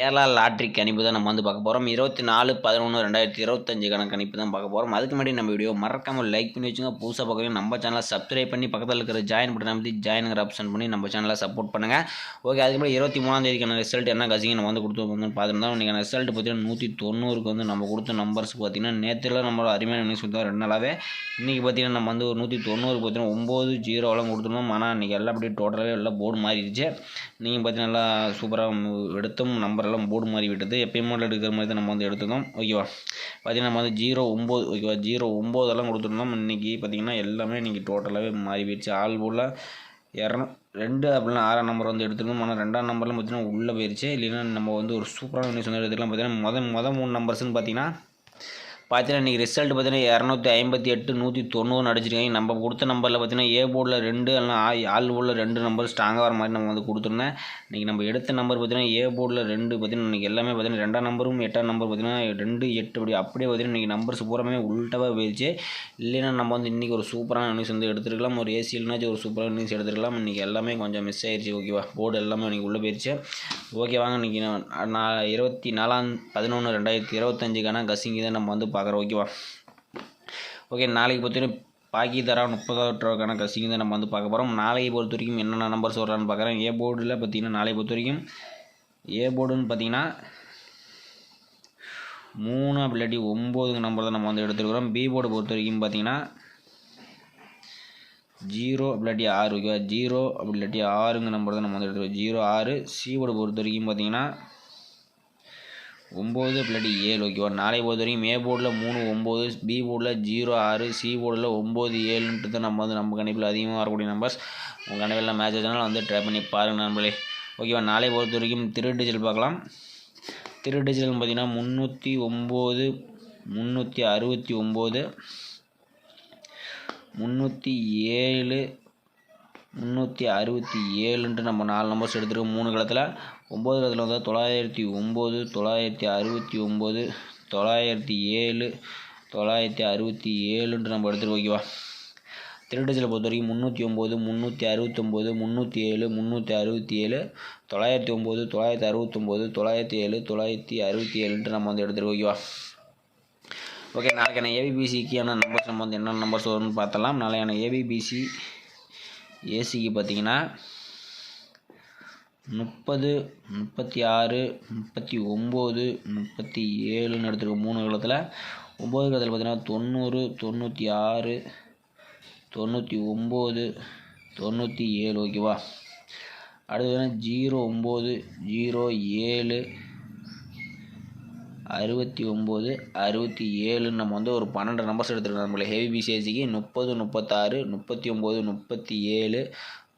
Kerala lottery கணிப்பு தான் நம்ம வந்து பார்க்க போகிறோம் இருபத்தி நாலு பதினொன்று ரெண்டாயிரத்தி இருபத்தஞ்சுக்கான கணிப்பு தான் பார்க்க போகிறோம் அதுக்கு முன்னாடி நம்ம வீடியோ மறக்காமல் லைக் பண்ணி வச்சுங்க புதுசாக பார்க்குறீங்க நம்ம சேனலை சப்ஸ்கிரைப் பண்ணி பக்கத்தில் இருக்கிற ஜாயின் பட்டன் அமைத்து ஜாயினுங்கிற ஆப்ஷன் பண்ணி நம்ம சேனலை சப்போர்ட் பண்ணுங்கள் ஓகே அதுக்கு முன்னாடி இருபத்தி மூணாம் தேதிக்கான ரிசல்ட் என்ன கசிங்க நம்ம வந்து கொடுத்து வந்து பார்த்துருந்தோம். இன்றைக்கான ரிசல்ட் பார்த்தீங்கன்னா நூற்றி தொண்ணூறுக்கு வந்து நம்ம கொடுத்த நம்பர்ஸ் பார்த்தீங்கன்னா நேற்றுலாம் நம்ம அருமையான நியூஸ் கொடுத்தோம். ரெண்டு நாளாகவே இன்றைக்கி பார்த்தீங்கன்னா நம்ம வந்து ஒரு நூற்றி தொண்ணூறு பார்த்தீங்கன்னா ஒம்பது ஜீரோவெல்லாம் கொடுத்துருந்தோம். ஆனால் இன்றைக்கி எல்லாம் அப்படியே டோட்டலாகவே எல்லாம் போர்டு மாறிடுச்சு. நீங்கள் பார்த்தீங்கன்னா நல்லா சூப்பராக எடுத்தும் நம்பர் நம்பரெல்லாம் போர்டு மாறி விட்டது. எப்பயும் மாடல் எடுக்கிற மாதிரி தான் நம்ம வந்து எடுத்துருந்தோம். ஓகேவா பார்த்திங்கன்னா நம்ம வந்து ஜீரோ ஒம்பது ஓகேவா ஜீரோ ஒம்போதெல்லாம் கொடுத்துருந்தோம். இன்றைக்கி பார்த்தீங்கன்னா எல்லாமே இன்றைக்கி டோட்டலாகவே மாறி போயிடுச்சு. ஆள் போல் இரநூ ரெண்டு அப்படின்னா ஆறாம் நம்பர் வந்து எடுத்துருந்தோம். ஆனால் ரெண்டாம் நம்பர்லாம் பார்த்தீங்கன்னா உள்ளே போயிடுச்சு இல்லைன்னா நம்ம வந்து ஒரு சூப்பரான நியூஸ் வந்து எடுத்துக்கலாம். பார்த்திங்கன்னா மொதல் மொதல் மூணு நம்பர்ஸ்னு பார்த்தீங்கன்னா பார்த்தீங்கன்னா இன்றைக்கி ரிசல்ட் பார்த்தீங்கன்னா இரநூத்தி ஐம்பத்தி எட்டு நூற்றி தொண்ணூறு அடிச்சிருக்காங்க நம்ம கொடுத்த நம்பரில் பார்த்தீங்கன்னா ஏ போர்டில் ரெண்டு இல்லைனா ஆ ஆள் போர்டில் ரெண்டு நம்பர் ஸ்ட்ராங்காக வர மாதிரி நம்ம வந்து கொடுத்துருந்தேன். இன்றைக்கி நம்ம எடுத்த நம்பர் பார்த்தீங்கன்னா ஏ போர்டில் ரெண்டு பார்த்தீங்கன்னா இன்றைக்கி எல்லாமே பார்த்தீங்கன்னா ரெண்டாம் நம்பரும் எட்டாம் நம்பர் பார்த்தீங்கன்னா ரெண்டு எட்டு அப்படி அப்படியே பார்த்தீங்கன்னா இன்றைக்கி நம்பர்ஸ் பூராமே உள்டாவாக போயிடுச்சு. இல்லைன்னா நம்ம வந்து இன்றைக்கி ஒரு சூப்பரான நியூஸ் வந்து எடுத்துருக்கலாம். ஒரு ஏசியில்னாச்சும் ஒரு சூப்பரான நியூஸ் எடுத்துருக்கலாம். இன்றைக்கி எல்லாமே கொஞ்சம் மிஸ் ஆயிடுச்சு ஓகேவா போர்டு எல்லாமே இன்றைக்கி உள்ளே போயிடுச்சு ஓகே வாங்க இன்றைக்கி நான் இருபத்தி நாலாம் பதினொன்று ரெண்டாயிரத்தி இருபத்தஞ்சுக்கான கசிங்கி தான் நம்ம வந்து பார்க்குறோம். ஓகேவா? ஓகே நாளைக்கு பார்த்தீங்கன்னா பாக்கி தரா முப்பதாவது கசிங்க தான் நம்ம வந்து பார்க்க போகிறோம் நாளைக்கு பொறுத்த வரைக்கும் என்னென்ன நம்பர்ஸ் வர்றான்னு பார்க்குறேன். ஏ போர்டில் பார்த்தீங்கன்னா நாளைக்கு பொறுத்த வரைக்கும் ஏ போர்டுன்னு பார்த்தீங்கன்னா மூணு அப்படி இல்லாட்டி ஒம்போதுங்க நம்பர் தான் நம்ம வந்து எடுத்துருக்குறோம். பி போர்டு பொறுத்த வரைக்கும் பார்த்தீங்கன்னா ஜீரோ அப்படி இல்லாட்டி ஆறு ஓகேவா? ஜீரோ அப்படி இல்லாட்டி ஆறுங்க நம்பர் தான் நம்ம வந்து எடுத்துருக்கோம் ஜீரோ ஆறு. சி போர்டு பொறுத்த வரைக்கும் பார்த்தீங்கன்னா ஒம்பது பிளடி ஏழு ஓகேவா நாளை பொறுத்த வரைக்கும் ஏ போர்டில் மூணு ஒம்பது பி போர்டில் ஜீரோ ஆறு சி போர்டில் ஒம்பது ஏழுன்ட்டு தான் நம்ம வந்து நம்ம கணிப்பில் அதிகமாக வரக்கூடிய நம்பர்ஸ் உங்கள் கணிப்பில் மேட்ச் ஆச்சுனாலும் வந்து ட்ரை பண்ணி பாருங்கள் நண்பர்களே. ஓகேவா நாளை பொறுத்த வரைக்கும் திரு டிஜிட்டல் பார்க்கலாம். திரு டிஜிட்டல்னு பார்த்தீங்கன்னா முந்நூற்றி ஒம்பது முந்நூற்றி அறுபத்தி ஒம்பது முந்நூற்றி ஏழு முந்நூற்றி அறுபத்தி ஏழுன்ட்டு நம்ம நாலு நம்பர்ஸ் எடுத்துருக்கோம். மூணு காலத்தில் ஒம்பது காலத்தில் வந்து தொள்ளாயிரத்தி ஒம்பது தொள்ளாயிரத்தி அறுபத்தி ஒம்பது தொள்ளாயிரத்தி ஏழு தொள்ளாயிரத்தி அறுபத்தி ஏழுன்ட்டு நம்ம எடுத்துருக்கோம் ஓகேவா திருடச்சில் பொறுத்த வரைக்கும் முந்நூற்றி ஒம்பது முந்நூற்றி அறுபத்தொம்போது முந்நூற்றி ஏழு முந்நூற்றி அறுபத்தி ஏழு தொள்ளாயிரத்தி ஒம்பது தொள்ளாயிரத்தி அறுபத்தொம்போது தொள்ளாயிரத்தி ஏழு தொள்ளாயிரத்தி அறுபத்தி ஏழுன்ட்டு நம்ம வந்து எடுத்துருக்கோம் ஓகேவா ஓகே நாளைக்கான ஏபிபிசிக்கான நம்பர்ஸ் நம்ம வந்து என்னென்ன நம்பர்ஸ் வரும்னு பார்த்தலாம் நாளைக்கான ஏபிபிசி ஏசிக்கு பார்த்தீங்கன்னா முப்பது முப்பத்தி ஆறு முப்பத்தி ஒம்பது முப்பத்தி ஏழுன்னு எடுத்துருக்க மூணு காலத்தில். ஒம்பது காலத்தில் பார்த்தீங்கன்னா தொண்ணூறு தொண்ணூற்றி ஆறு தொண்ணூற்றி ஒம்பது தொண்ணூற்றி ஏழு ஓகேவா? அடுத்து ஜீரோ ஒம்பது ஜீரோ ஏழு அறுபத்தி ஒம்பது அறுபத்தி ஏழுன்னு நம்ம வந்து ஒரு பன்னெண்டு நம்பர்ஸ் எடுத்துருக்கோம். நம்மளை ஹெவி பிசிஎஸ்சிக்கு முப்பது முப்பத்தாறு முப்பத்தி ஒம்பது முப்பத்தி ஏழு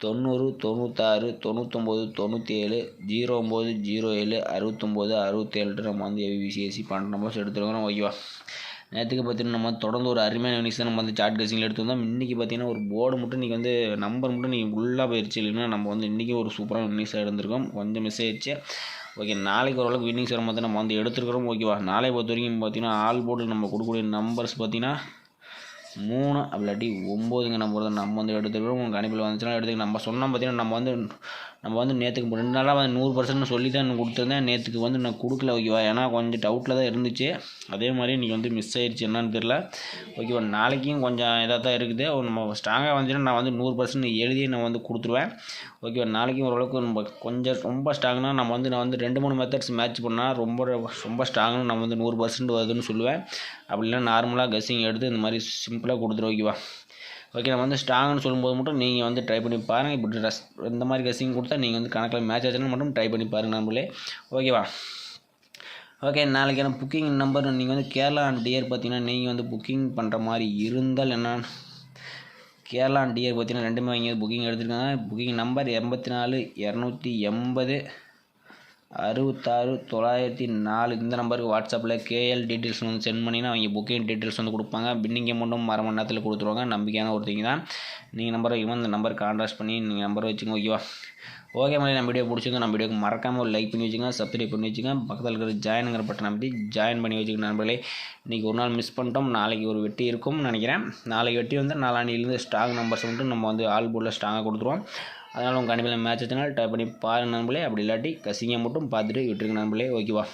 தொண்ணூறு தொண்ணூத்தாறு தொண்ணூத்தொம்பது தொண்ணூற்றி ஏழு ஜீரோ ஒம்பது ஜீரோ ஏழு அறுபத்தொம்போது அறுபத்தேழுட்டு நம்ம வந்து ஹெவி பன்னெண்டு நம்பர்ஸ் எடுத்துருக்கோம். ஓகேவா நேற்றுக்கு பார்த்தீங்கன்னா நம்ம தொடர்ந்து ஒரு அருமையான நியூஸ் தான் நம்ம வந்து சாட் கசிங்கில் எடுத்துருந்தோம் இன்றைக்கி பார்த்தீங்கன்னா ஒரு போர்டு மட்டும் இன்றைக்கி வந்து நம்பர் மட்டும் நீங்கள் உள்ளாக போயிடுச்சு இல்லைன்னா நம்ம வந்து இன்றைக்கி ஒரு சூப்பரான நியூஸாக இருந்திருக்கோம் கொஞ்சம் மிஸ் ஆயிடுச்சு. ஓகே நாளைக்கு ஓரளவுக்கு வின்னிங்ஸ் வர மாதிரி நம்ம வந்து எடுத்துருக்கிறோம். ஓகேவா நாளை பொறுத்த வரைக்கும் பார்த்தீங்கன்னா ஆல் போர்டில் நம்ம கொடுக்கக்கூடிய நம்பர்ஸ் பார்த்தீங்கன்னா மூணு அப்படி இல்லாட்டி ஒம்போதுங்க நம்பர் தான் நம்ம வந்து எடுத்துக்கிறோம் உங்களுக்கு கணிப்பில் வந்துச்சுன்னா எடுத்துக்க நம்ம சொன்னோம் பார்த்தீங்கன்னா நம்ம வந்து நம்ம வந்து நேற்றுக்கு ரெண்டு நாளாக வந்து நூறு பர்சன்ட் சொல்லி தான் கொடுத்துருந்தேன். நேற்றுக்கு வந்து நான் கொடுக்கல ஓகேவா? ஏன்னா கொஞ்சம் டவுட்டில் தான் இருந்துச்சு. அதே மாதிரி இன்றைக்கி வந்து மிஸ் ஆயிடுச்சு என்னன்னு தெரில ஓகேவா? நாளைக்கும் கொஞ்சம் இதாக தான் இருக்குது. நம்ம ஸ்ட்ராங்காக வந்துச்சுன்னா நான் வந்து நூறு பர்சன்ட் எழுதி நான் வந்து கொடுத்துருவேன். ஓகேவா? நாளைக்கும் ஓரளவுக்கு நம்ம கொஞ்சம் ரொம்ப ஸ்ட்ராங்னா நம்ம வந்து நான் வந்து ரெண்டு மூணு மெத்தட்ஸ் மேட்ச் பண்ணால் ரொம்ப ரொம்ப ஸ்ட்ராங்னு நம்ம வந்து நூறு பர்சன்ட் வருதுன்னு சொல்லுவேன். அப்படின்னா நார்மலாக கஸ்ஸிங் எடுத்து இந்த மாதிரி சிம்பிளாக கொடுத்துரு ஓகேவா? ஓகே நம்ம வந்து ஸ்ட்ராங்னு சொல்லும்போது மட்டும் நீங்கள் வந்து ட்ரை பண்ணி பாருங்கள் இப்படி ட்ரெஸ் இந்த மாதிரி கஸ்ஸிங் கொடுத்தா நீங்கள் வந்து கணக்கில் மேட்ச் ஆச்சுன்னா மட்டும் ட்ரை பண்ணி பாருங்கள் நம்மளே ஓகேவா ஓகே நாளைக்கான புக்கிங் நம்பர் நீங்கள் வந்து கேரளா அண்ட் டியர் பார்த்தீங்கன்னா நீங்கள் வந்து புக்கிங் பண்ணுற மாதிரி இருந்தால் என்ன? கேரளா அண்ட் டியர் பார்த்தீங்கன்னா ரெண்டுமே வாங்கி புக்கிங் எடுத்துருக்காங்க. புக்கிங் நம்பர் எண்பத்தி நாலு இரநூத்தி எண்பது. அறுபத்தாறு தொள்ளாயிரத்தி நாலு. இந்த நம்பருக்கு வாட்ஸ்அப்பில் கேஎல் டீட்டெயில்ஸ் வந்து சென்ட் பண்ணினா அவங்க புக்கிங் டீட்டெயில்ஸ் வந்து கொடுப்பாங்க. பின்னிங் அமௌண்ட்டும் அரை மணி நேரத்தில் கொடுத்துருவாங்க. நம்பிக்கையான ஒருத்தங்க தான். நீங்கள் நம்பரை இவன் இந்த நம்பர் கான்டாக்ட் பண்ணி நீங்கள் நம்பர் வச்சுங்க ஓகேவா ஓகே மாதிரி நம்ம வீடியோ பிடிச்சிங்க நம்ம வீடியோக்கு மறக்காமல் ஒரு லைக் பண்ணி வச்சுங்க சப்ஸ்கிரைப் பண்ணி வச்சுங்க பக்கத்தில் இருக்கிற ஜாயினுங்கிற பட்டன் அமைத்து ஜாயின் பண்ணி வச்சுக்க நண்பர்களே. இன்றைக்கி ஒரு நாள் மிஸ் பண்ணிட்டோம். நாளைக்கு ஒரு வெட்டி இருக்கும்னு நினைக்கிறேன். நாளைக்கு வெட்டி வந்து நாலாண்டிலேருந்து ஸ்ட்ராங் நம்பர்ஸ் வந்துட்டு நம்ம வந்து ஆல் போர்டில் ஸ்ட்ராங்காக கொடுத்துருவோம். அதனால் உங்கள் கண்டிப்பாக மேட்ச் சேனல் டைப் பண்ணி பாருங்க நண்பர்களே. அப்படி இல்லாட்டி கசிங்க மட்டும் பார்த்துட்டு விட்டுருங்க நண்பர்களே. ஓகேவா